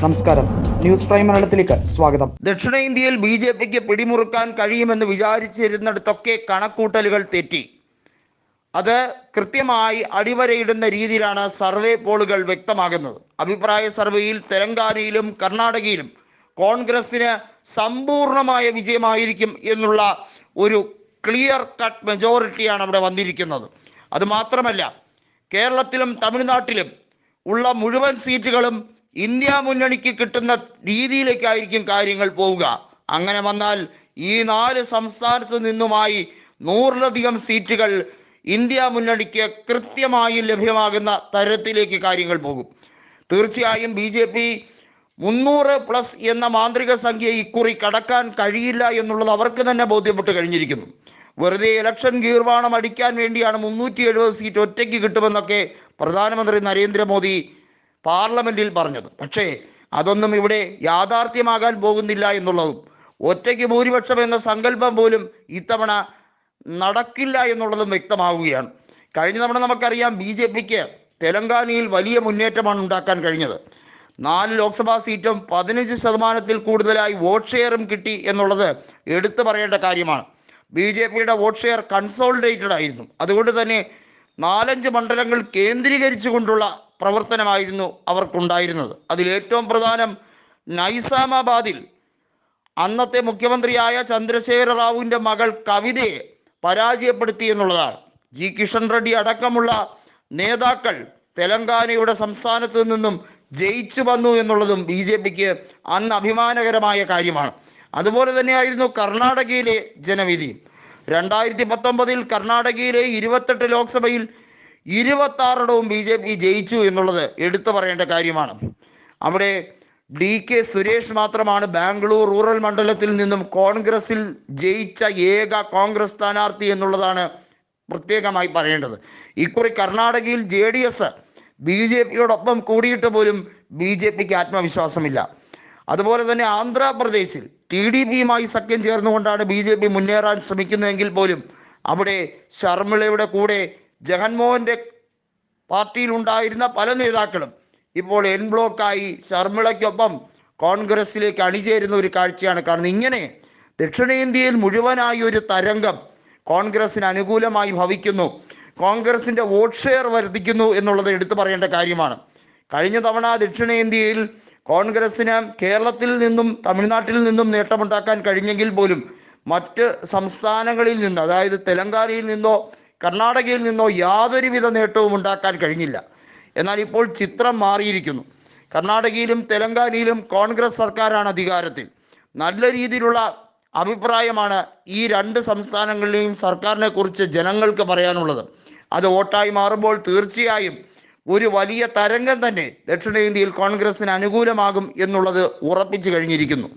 നമസ്കാരം. News prime മലയാളത്തിലേക്ക് സ്വാഗതം. ദക്ഷിണേന്ത്യയിൽ ബി ജെ പിക്ക് പിടിമുറുക്കാൻ കഴിയുമെന്ന് വിചാരിച്ചിരുന്നിടത്തൊക്കെ കണക്കൂട്ടലുകൾ തെറ്റി. അത് കൃത്യമായി അടിവരയിടുന്ന രീതിയിലാണ് സർവേ പോളുകൾ വ്യക്തമാകുന്നത്. അഭിപ്രായ സർവേയിൽ തെലങ്കാനയിലും കർണാടകയിലും കോൺഗ്രസിന് സമ്പൂർണമായ വിജയമായിരിക്കും എന്നുള്ള ഒരു ക്ലിയർ കട്ട് മെജോറിറ്റിയാണ് അവിടെ വന്നിരിക്കുന്നത്. അതുമാത്രമല്ല കേരളത്തിലും തമിഴ്നാട്ടിലും ഉള്ള മുഴുവൻ സീറ്റുകളും ഇന്ത്യ മുന്നണിക്ക് കിട്ടുന്ന രീതിയിലേക്കായിരിക്കും കാര്യങ്ങൾ പോവുക. അങ്ങനെ വന്നാൽ ഈ നാല് സംസ്ഥാനത്ത് നിന്നുമായി നൂറിലധികം സീറ്റുകൾ ഇന്ത്യ മുന്നണിക്ക് കൃത്യമായി ലഭ്യമാകുന്ന തരത്തിലേക്ക് കാര്യങ്ങൾ പോകും. തീർച്ചയായും ബി ജെ പി മുന്നൂറ് പ്ലസ് എന്ന മാന്ത്രിക സംഖ്യ ഇക്കുറി കടക്കാൻ കഴിയില്ല എന്നുള്ളത് അവർക്ക് തന്നെ ബോധ്യപ്പെട്ട് കഴിഞ്ഞിരിക്കുന്നു. വെറുതെ ഇലക്ഷൻ ഗീർവാണം അടിക്കാൻ വേണ്ടിയാണ് മുന്നൂറ്റി എഴുപത് സീറ്റ് ഒറ്റയ്ക്ക് കിട്ടുമെന്നൊക്കെ പ്രധാനമന്ത്രി നരേന്ദ്രമോദി പാർലമെന്റിൽ പറഞ്ഞത്. പക്ഷേ അതൊന്നും ഇവിടെ യാഥാർത്ഥ്യമാകാൻ പോകുന്നില്ല എന്നുള്ളതും ഒറ്റയ്ക്ക് ഭൂരിപക്ഷം എന്ന സങ്കല്പം പോലും ഇത്തവണ നടക്കില്ല എന്നുള്ളതും വ്യക്തമാവുകയാണ്. കഴിഞ്ഞ തവണ നമുക്കറിയാം ബി ജെ പിക്ക് തെലങ്കാനയിൽ വലിയ മുന്നേറ്റമാണ് ഉണ്ടാക്കാൻ കഴിഞ്ഞത്. നാല് ലോക്സഭാ സീറ്റും പതിനഞ്ച് ശതമാനത്തിൽ കൂടുതലായി വോട്ട് ഷെയറും കിട്ടി എന്നുള്ളത് എടുത്തു പറയേണ്ട കാര്യമാണ്. ബി ജെ പിയുടെ വോട്ട് ഷെയർ കൺസോളിഡേറ്റഡ് ആയിരുന്നു. അതുകൊണ്ട് തന്നെ നാലഞ്ച് മണ്ഡലങ്ങൾ കേന്ദ്രീകരിച്ചുകൊണ്ടുള്ള പ്രവർത്തനമായിരുന്നു അവർക്കുണ്ടായിരുന്നത്. അതിലേറ്റവും പ്രധാനം നൈസാമാബാദിൽ അന്നത്തെ മുഖ്യമന്ത്രിയായ ചന്ദ്രശേഖര റാവുവിന്റെ മകൾ കവിതയെ പരാജയപ്പെടുത്തി എന്നുള്ളതാണ്. ജി. കിഷൻ റെഡ്ഡി അടക്കമുള്ള നേതാക്കൾ തെലങ്കാനയുടെ സംസ്ഥാനത്ത് നിന്നും ജയിച്ചു വന്നു എന്നുള്ളതും ബി ജെ പിക്ക് അന്ന് അഭിമാനകരമായ കാര്യമാണ്. അതുപോലെ തന്നെയായിരുന്നു കർണാടകയിലെ ജനവിധി. രണ്ടായിരത്തി പത്തൊമ്പതിൽ കർണാടകയിലെ ഇരുപത്തെട്ട് ലോക്സഭയിൽ ഇരുപത്താറിടവും ബി ജെ പി ജയിച്ചു എന്നുള്ളത് എടുത്തു പറയേണ്ട കാര്യമാണ്. അവിടെ ഡി കെ സുരേഷ് മാത്രമാണ് ബാംഗ്ലൂർ റൂറൽ മണ്ഡലത്തിൽ നിന്നും കോൺഗ്രസിൽ ജയിച്ച ഏക കോൺഗ്രസ് സ്ഥാനാർത്ഥി എന്നുള്ളതാണ് പ്രത്യേകമായി പറയേണ്ടത്. ഇക്കുറി കർണാടകയിൽ J D S B J പിയോടൊപ്പം കൂടിയിട്ട് പോലും ബി ജെ പിക്ക് ആത്മവിശ്വാസമില്ല. അതുപോലെ തന്നെ ആന്ധ്രാപ്രദേശിൽ ടി ഡി പിയുമായി സഖ്യം ചേർന്നുകൊണ്ടാണ് ബി ജെ പി മുന്നേറാൻ ശ്രമിക്കുന്നതെങ്കിൽ പോലും അവിടെ ശർമിളയുടെ കൂടെ ജഗൻമോഹന്റെ പാർട്ടിയിലുണ്ടായിരുന്ന പല നേതാക്കളും ഇപ്പോൾ എൻ ബ്ലോക്കായി ശർമിളയ്ക്കൊപ്പം കോൺഗ്രസിലേക്ക് അണിചേരുന്ന ഒരു കാഴ്ചയാണ് കാണുന്നത്. ഇങ്ങനെ ദക്ഷിണേന്ത്യയിൽ മുഴുവനായി ഒരു തരംഗം കോൺഗ്രസിന് അനുകൂലമായി ഭവിക്കുന്നു. കോൺഗ്രസിന്റെ വോട്ട് ഷെയർ വർദ്ധിക്കുന്നു എന്നുള്ളത് എടുത്തു പറയേണ്ട കാര്യമാണ്. കഴിഞ്ഞ തവണ ദക്ഷിണേന്ത്യയിൽ കോൺഗ്രസ്സിന് കേരളത്തിൽ നിന്നും തമിഴ്നാട്ടിൽ നിന്നും നേട്ടമുണ്ടാക്കാൻ കഴിഞ്ഞെങ്കിൽ പോലും മറ്റ് സംസ്ഥാനങ്ങളിൽ നിന്ന് അതായത് തെലങ്കാനയിൽ നിന്നോ കർണാടകയിൽ നിന്നോ യാതൊരുവിധ നേട്ടവും ഉണ്ടാക്കാൻ കഴിഞ്ഞില്ല. എന്നാൽ ഇപ്പോൾ ചിത്രം മാറിയിരിക്കുന്നു. കർണാടകയിലും തെലങ്കാനയിലും കോൺഗ്രസ് സർക്കാരാണ് അധികാരത്തിൽ. നല്ല രീതിയിലുള്ള അഭിപ്രായമാണ് ഈ രണ്ട് സംസ്ഥാനങ്ങളിലെയും സർക്കാരിനെ കുറിച്ച് ജനങ്ങൾക്ക് പറയാനുള്ളത്. അത് വോട്ടായി മാറുമ്പോൾ തീർച്ചയായും ഒരു വലിയ തരംഗം തന്നെ ദക്ഷിണേന്ത്യയിൽ കോൺഗ്രസിന് അനുകൂലമാകും എന്നുള്ളത് ഉറപ്പിച്ചു കഴിഞ്ഞിരിക്കുന്നു.